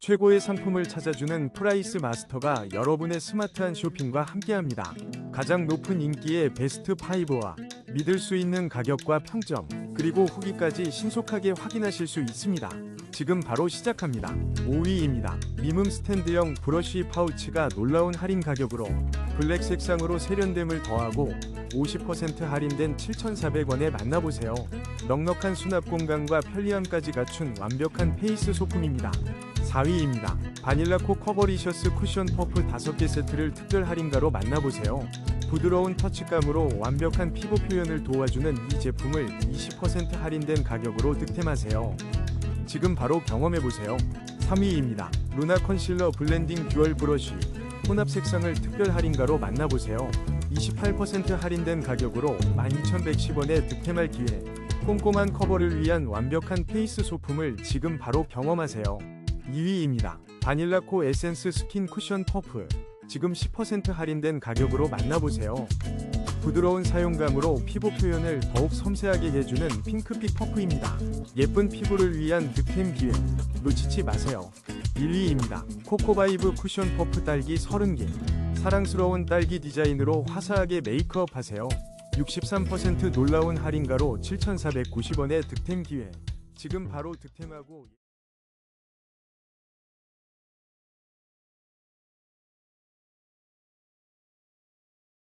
최고의 상품을 찾아주는 프라이스 마스터가 여러분의 스마트한 쇼핑과 함께합니다. 가장 높은 인기의 베스트 5와 믿을 수 있는 가격과 평점, 그리고 후기까지 신속하게 확인하실 수 있습니다. 지금 바로 시작합니다. 5위입니다. 미문 스탠드형 브러쉬 파우치가 놀라운 할인 가격으로 블랙 색상으로 세련됨을 더하고 50% 할인된 7,400원에 만나보세요. 넉넉한 수납 공간과 편리함까지 갖춘 완벽한 페이스 소품입니다. 4위입니다. 바닐라 코 커버리셔스 쿠션 퍼프 5개 세트를 특별 할인가로 만나보세요. 부드러운 터치감으로 완벽한 피부 표현을 도와주는 이 제품을 20% 할인된 가격으로 득템하세요. 지금 바로 경험해보세요. 3위입니다. 루나 컨실러 블렌딩 듀얼 브러쉬 혼합 색상을 특별 할인가로 만나보세요. 28% 할인된 가격으로 12,110원에 득템할 기회. 꼼꼼한 커버를 위한 완벽한 페이스 소품을 지금 바로 경험하세요. 2위입니다. 바닐라코 에센스 스킨 쿠션 퍼프. 지금 10% 할인된 가격으로 만나보세요. 부드러운 사용감으로 피부 표현을 더욱 섬세하게 해주는 핑크빛 퍼프입니다. 예쁜 피부를 위한 득템 기회. 놓치지 마세요. 1위입니다. 코코바이브 쿠션 퍼프 딸기 30개. 사랑스러운 딸기 디자인으로 화사하게 메이크업 하세요. 63% 놀라운 할인가로 7,490원의 득템 기회. 지금 바로 득템하고